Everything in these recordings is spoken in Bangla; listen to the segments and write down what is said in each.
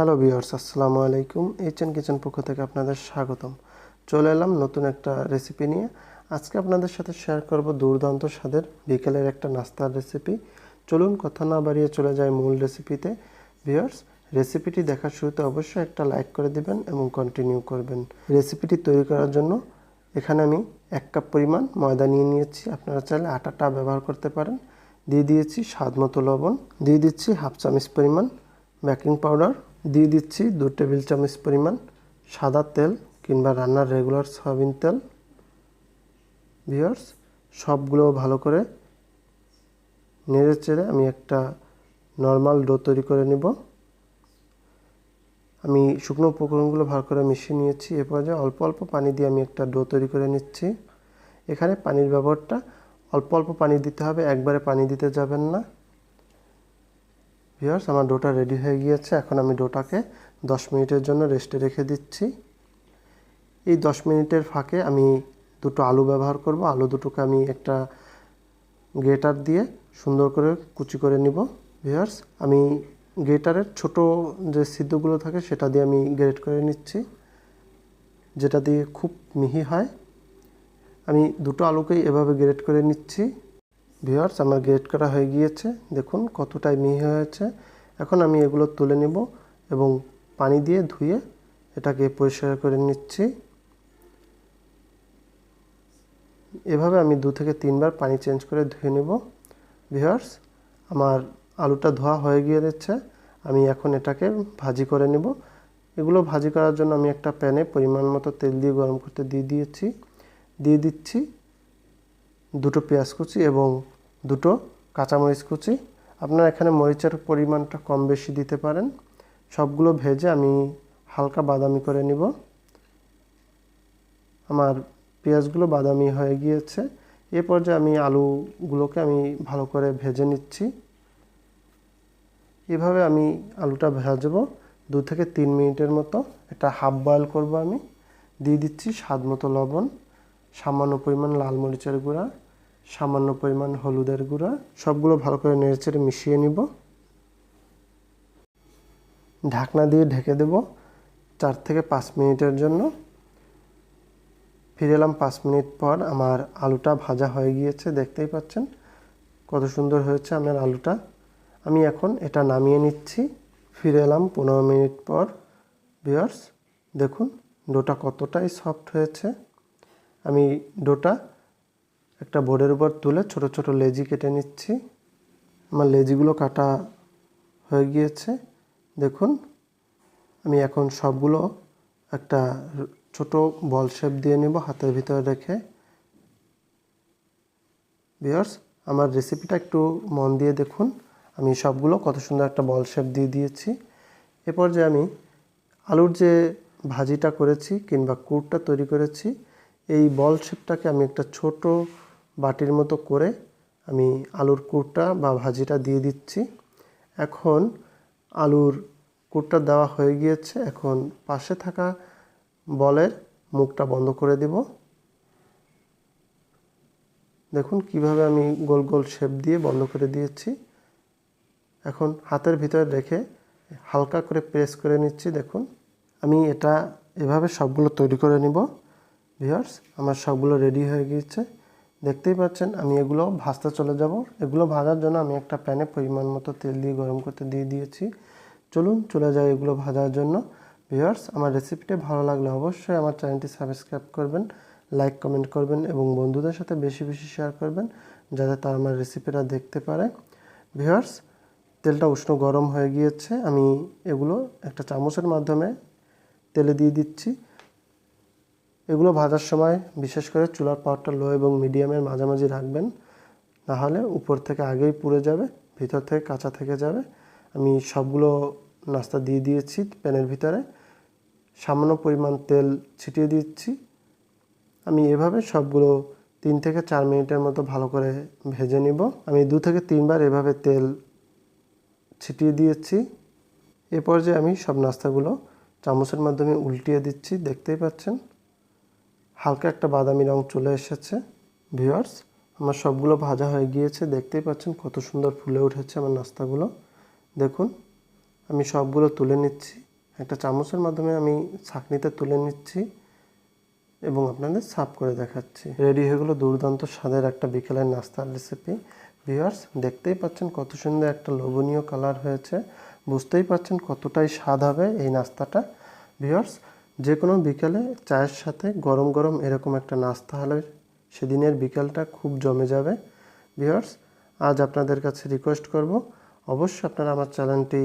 হ্যালো ভিউয়ার্স আসসালামু আলাইকুম। এইচএন কিচেন পক্ষ থেকে আপনাদের স্বাগতম। চলে এলাম নতুন একটা রেসিপি নিয়ে। আজকে আপনাদের সাথে শেয়ার করব দুর্দান্ত স্বাদের বিকেলের একটা নাস্তার রেসিপি চলুন কথা না বাড়িয়ে চলে যায় মূল রেসিপিতে ভিউয়ার্স রেসিপিটি দেখার শুরুতে অবশ্যই একটা লাইক করে দিবেন এবং কন্টিনিউ করবেন। রেসিপিটি তৈরি করার জন্য এখানে আমি এক কাপ পরিমাণ ময়দা নিয়ে নিয়েছি। আপনারা চাইলে আটাটা ব্যবহার করতে পারেন। দিয়ে দিয়েছি স্বাদ মতো লবণ। দিয়ে দিচ্ছি হাফ চামচ পরিমাণ বেকিং পাউডার দিয়ে দিচ্ছি দু টেবিল চামচ পরিমাণ সাদা তেল কিংবা রান্নার রেগুলার সয়াবিন তেল। ভিওর্স সবগুলো ভালো করে নেড়ে চেড়ে আমি একটা নর্মাল ডো তৈরি করে নেব। আমি শুকনো উপকরণগুলো ভালো করে মিশিয়ে নিয়েছি, এ পর্যায়ে অল্প অল্প পানি দিয়ে আমি একটা ডো তৈরি করে নিচ্ছি। এখানে পানির ব্যবহারটা অল্প অল্প পানি দিতে হবে, একবারে পানি দিতে যাবেন না। ভিওর্স আমার ডোটা রেডি হয়ে গিয়েছে। এখন আমি ডোটাকে দশ মিনিটের জন্য রেস্টে রেখে দিচ্ছি। এই দশ মিনিটের ফাঁকে আমি দুটো আলু ব্যবহার করব। আলু দুটোকে আমি একটা গ্রেটার দিয়ে সুন্দর করে কুচি করে নিব। ভিওর্স আমি গ্রেটারের ছোট যে সিদ্ধগুলো থাকে, সেটা দিয়ে আমি গ্রেট করে নিচ্ছি, যেটা দিয়ে খুব মিহি হয়। আমি দুটো আলুকেই এভাবে গ্রেট করে নিচ্ছি। ভিওয়ার্স আমার গ্রেট করা হয়ে গিয়েছে। দেখুন কতটাই মিহি হয়েছে। এখন আমি এগুলো তুলে নেব এবং পানি দিয়ে ধুয়ে এটাকে পরিষ্কার করে নিচ্ছি। এভাবে আমি দু থেকে তিনবার পানি চেঞ্জ করে ধুয়ে নেব। ভিওয়ার্স আমার আলুটা ধোয়া হয়ে গিয়েছে। আমি এখন এটাকে ভাজি করে নেব। এগুলো ভাজি করার জন্য আমি একটা প্যানে পরিমাণ মতো তেল দিয়ে গরম করতে দিয়ে দিয়েছি। দিয়ে দিচ্ছি। দুটো পেঁয়াজ কুচি এবং দুটো কাঁচামরিচ কুচি। আপনারা এখানে মরিচের পরিমাণটা কম বেশি দিতে পারেন। সবগুলো ভেজে আমি হালকা বাদামি করে নিব। আমার পেঁয়াজগুলো বাদামি হয়ে গিয়েছে। এ পর্যায়ে আমি আলুগুলোকে আমি ভালো করে ভেজে নিচ্ছি। এভাবে আমি আলুটা ভাজবো। দু থেকে তিন মিনিটের মতো। এটা হাফ বয়েল করব আমি। দিয়ে দিচ্ছি স্বাদ মতো লবণ। সামান্য পরিমাণ লাল মরিচের গুঁড়া, সামান্য পরিমাণ হলুদের গুঁড়া, সবগুলো ভালো করে নেড়েচেড়ে মিশিয়ে নিব। ঢাকনা দিয়ে ঢেকে দেব চার থেকে পাঁচ মিনিটের জন্য। ফিরে এলাম পাঁচ মিনিট পর আমার আলুটা ভাজা হয়ে গিয়েছে, দেখতেই পাচ্ছেন কত সুন্দর হয়েছে আমার আলুটা। আমি এখন এটা নামিয়ে নিচ্ছি। ফিরে এলাম পনেরো মিনিট পর। বিয়ার্স দেখুন, ডোটা কতটাই সফট হয়েছে। আমি ডোটা একটা বোর্ডের উপর তুলে ছোট ছোট লেজি কেটে নিচ্ছি। আমার লেজিগুলো কাটা হয়ে গিয়েছে। দেখুন, আমি এখন সবগুলো একটা ছোট বল শেপ দিয়ে নেব হাতের ভিতরে রেখে। বিয়ার্স আমার রেসিপিটা একটু মন দিয়ে দেখুন। আমি সবগুলো কত সুন্দর একটা বল শেপ দিয়ে দিয়েছি। এরপর যে আমি আলুর যে ভাজিটা করেছি কিংবা কুটটা তৈরি করেছি এই বল শেপটাকে আমি একটা ছোট বাটির মতো করে আমি আলুর কুরটা বা ভাজিটা দিয়ে দিচ্ছি। এখন আলুর কুরটা দেওয়া হয়ে গিয়েছে। এখন পাশে থাকা বলের মুখটা বন্ধ করে দেব। দেখুন কীভাবে আমি গোল গোল শেপ দিয়ে বন্ধ করে দিয়েছি। এখন হাতের ভিতরে রেখে হালকা করে প্রেস করে নিচ্ছি। দেখুন, আমি এটা এভাবে সবগুলো তৈরি করে নিব। ভিওর্স আমার সবগুলো রেডি হয়ে গিয়েছে। দেখতেই পাচ্ছেন, আমি এগুলো ভাজতে চলে যাব। এগুলো ভাজার জন্য আমি একটা প্যানে পরিমাণ মতো তেল দিয়ে গরম করতে দিয়ে দিয়েছি। চলুন, চলে যাই এগুলো ভাজার জন্য। ভিওর্স আমার রেসিপিটি ভালো লাগলে অবশ্যই আমার চ্যানেলটি সাবস্ক্রাইব করবেন লাইক কমেন্ট করবেন এবং বন্ধুদের সাথে বেশি বেশি শেয়ার করবেন, যাতে তারা আমার রেসিপিটা দেখতে পারে। ভিওর্স তেলটা উষ্ণ গরম হয়ে গিয়েছে। আমি এগুলো একটা চামচের মাধ্যমে তেলে দিয়ে দিচ্ছি। এগুলো ভাজার সময় বিশেষ করে চুলার পাওয়ারটা লো এবং মিডিয়ামের মাঝামাঝি রাখবেন। নাহলে উপর থেকে আগেই পুড়ে যাবে, ভিতর থেকে কাঁচা থেকে যাবে। আমি সবগুলো নাস্তা দিয়ে দিয়েছি প্যানের ভিতরে। সামান্য পরিমাণ তেল ছিটিয়ে দিচ্ছি। আমি এভাবে সবগুলো তিন থেকে চার মিনিটের মতো ভালো করে ভেজে নিব। আমি দু থেকে তিনবার এভাবে তেল ছিটিয়ে দিয়েছি। এরপর যে আমি সব নাস্তাগুলো চামচের মাধ্যমে উল্টিয়ে দিচ্ছি, দেখতেই পাচ্ছেন। হালকা একটা বাদামি রং চলে এসেছে ভিওয়ার্স আমার সবগুলো ভাজা হয়ে গিয়েছে, দেখতেই পাচ্ছেন কত সুন্দর ফুলে উঠেছে আমার নাস্তাগুলো। দেখুন, আমি সবগুলো তুলে নিচ্ছি। একটা চামচের মাধ্যমে আমি ছাঁকনিতে তুলে নিচ্ছি এবং আপনাদের সাফ করে দেখাচ্ছি। রেডি হয়ে গেলো দুর্দান্ত স্বাদের একটা বিকেলের নাস্তার রেসিপি ভিউয়ার্স দেখতেই পাচ্ছেন কত সুন্দর একটা লোভনীয় কালার হয়েছে। বুঝতেই পাচ্ছেন কতটাই স্বাদ হবে এই নাস্তাটা। ভিউয়ার্স যে কোনো বিকালে চায়ের সাথে গরম গরম এরকম একটা নাস্তা হলে সেদিনের বিকালটা খুব জমে যাবে। ভিউয়ার্স, আজ আপনাদের কাছে রিকোয়েস্ট করব, অবশ্যই আপনারা আমার চ্যানেলটি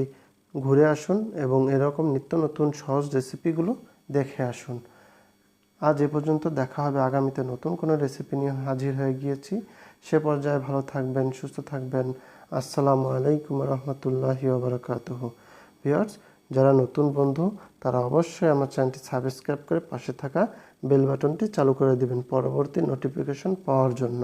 ঘুরে আসুন এবং এরকম নিত্য নতুন সহজ রেসিপিগুলো দেখে আসুন। আজ এ পর্যন্ত দেখা হবে আগামীতে নতুন কোনো রেসিপি নিয়ে হাজির হয়ে গিয়েছি। সে পর্যায়ে ভালো থাকবেন, সুস্থ থাকবেন। আসসালামু আলাইকুম রহমতুল্লাহি ওবরাকাতুহ ভিউয়ার্স যারা নতুন বন্ধু, তারা অবশ্যই আমার চ্যানেলটি সাবস্ক্রাইব করে পাশে থাকা বেল বাটনটি চালু করে দিবেন পরবর্তী নোটিফিকেশন পাওয়ার জন্য।